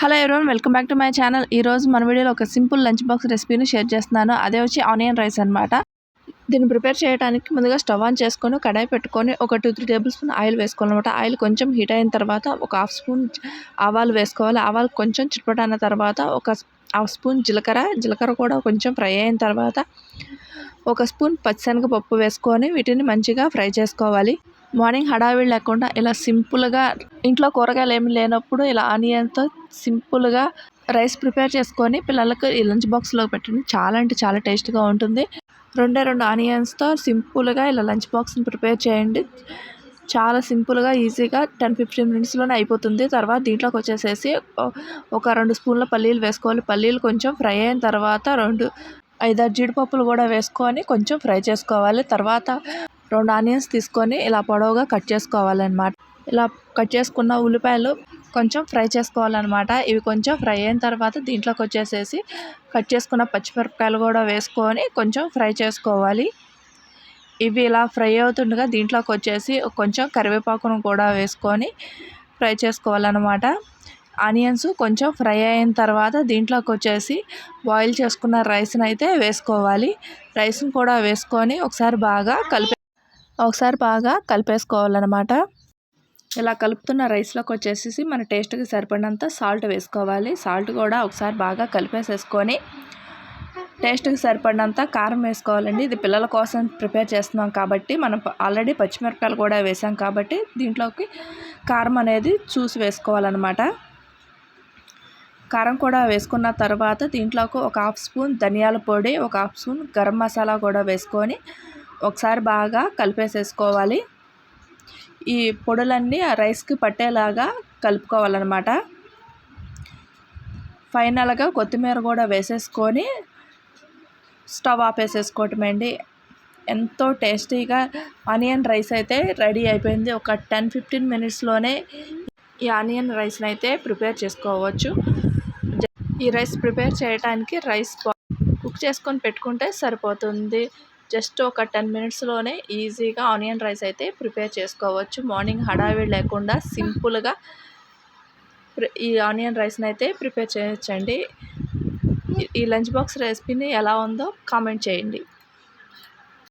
Hello everyone welcome back to my channel. ఈరోజు మన వీడియోలో ఒక సింపుల్ లంచ్ బాక్స్ రెసిపీని షేర్ చేస్తున్నాను. అదే వచ్చి ఆనియన్ రైస్ అనమాట దీన్ని ప్రిపేర్ చేయడానికి ముందుగా స్టవ్ ఆన్ చేసుకొని కడాయి పెట్టుకొని ఒక two three tablespoon oil వేసుకోవాలన్నమాట. ఆయిల్ కొంచెం హీట్ అయిన తర్వాత ఒక హాఫ్ స్పూన్ ఆవాలు వేసుకోవాలి. ఆవాలు కొంచెం చిట్పటన్న తర్వాత ఒక హాఫ్ స్పూన్ జీలకర్ర. జీలకర్ర కూడా కొంచెం ఫ్రై అయిన తర్వాత ఒక స్పూన్ పచ్చిశనగపప్పు వేసుకొని వీటిని మంచిగా ఫ్రై చేసుకోవాలి. మార్నింగ్ హడావిడి లేకుండా ఇలా సింపుల్గా ఇంట్లో కూరగాయలు ఏమి లేనప్పుడు ఇలా ఆనియన్తో సింపుల్గా రైస్ ప్రిపేర్ చేసుకొని పిల్లలకు ఈ లంచ్ బాక్స్లో పెట్టండి. చాలా అంటే చాలా టేస్ట్గా ఉంటుంది. రెండే రెండు ఆనియన్స్తో సింపుల్గా ఇలా లంచ్ బాక్స్ని ప్రిపేర్ చేయండి. చాలా సింపుల్గా ఈజీగా టెన్ ఫిఫ్టీన్ మినిట్స్లోనే అయిపోతుంది. తర్వాత దీంట్లోకి వచ్చేసేసి ఒక రెండు స్పూన్ల పల్లీలు వేసుకోవాలి. పల్లీలు కొంచెం ఫ్రై అయిన తర్వాత రెండు ఐదారు జీడిపప్పులు కూడా వేసుకొని కొంచెం ఫ్రై చేసుకోవాలి. తర్వాత రెండు ఆనియన్స్ తీసుకొని ఇలా పొడవుగా కట్ చేసుకోవాలన్నమాట. ఇలా కట్ చేసుకున్న ఉల్లిపాయలు కొంచెం ఫ్రై చేసుకోవాలన్నమాట. ఇవి కొంచెం ఫ్రై అయిన తర్వాత దీంట్లోకి వచ్చేసేసి కట్ చేసుకున్న పచ్చిమిరపకాయలు కూడా వేసుకొని కొంచెం ఫ్రై చేసుకోవాలి. ఇవి ఇలా ఫ్రై అవుతుండగా దీంట్లోకి వచ్చేసి కొంచెం కరివేపాకును కూడా వేసుకొని ఫ్రై చేసుకోవాలన్నమాట. ఆనియన్స్ కొంచెం ఫ్రై అయిన తర్వాత దీంట్లోకి వచ్చేసి బాయిల్ చేసుకున్న రైస్ని అయితే వేసుకోవాలి. రైస్ని కూడా వేసుకొని ఒకసారి బాగా కలిపి ఒకసారి బాగా కలిపేసుకోవాలన్నమాట. ఇలా కలుపుతున్న రైస్లోకి వచ్చేసి మన టేస్ట్కి సరిపడినంత సాల్ట్ వేసుకోవాలి. సాల్ట్ కూడా ఒకసారి బాగా కలిపేసేసుకొని టేస్ట్కి సరిపడినంత కారం వేసుకోవాలండి. ఇది పిల్లల కోసం ప్రిపేర్ చేస్తున్నాం కాబట్టి మనం ఆల్రెడీ పచ్చిమిరపకాయలు కూడా వేసాం కాబట్టి దీంట్లోకి కారం అనేది చూసి వేసుకోవాలన్నమాట. కారం కూడా వేసుకున్న తర్వాత దీంట్లోకి ఒక హాఫ్ స్పూన్ ధనియాల పొడి ఒక హాఫ్ స్పూన్ గరం మసాలా కూడా వేసుకొని ఒకసారి బాగా కలిపేసేసుకోవాలి. ఈ పొడులన్నీ ఆ రైస్కి పట్టేలాగా కలుపుకోవాలన్నమాట. ఫైనల్గా కొత్తిమీర కూడా వేసేసుకొని స్టవ్ ఆపేసేసుకోవటమండి. ఎంతో టేస్టీగా ఆనియన్ రైస్ అయితే రెడీ అయిపోయింది. ఒక టెన్ ఫిఫ్టీన్ మినిట్స్లోనే ఈ ఆనియన్ రైస్ని అయితే ప్రిపేర్ చేసుకోవచ్చు. ఈ రైస్ ప్రిపేర్ చేయడానికి రైస్ కుక్ చేసుకొని పెట్టుకుంటే సరిపోతుంది. జస్ట్ ఒక టెన్ మినిట్స్లోనే ఈజీగా ఆనియన్ రైస్ అయితే ప్రిపేర్ చేసుకోవచ్చు. మార్నింగ్ హడావిడి లేకుండా సింపుల్గా ఈ ఆనియన్ రైస్ని అయితే ప్రిపేర్ చేయొచ్చండి. ఈ లంచ్ బాక్స్ రెసిపీని ఎలా ఉందో కామెంట్ చేయండి.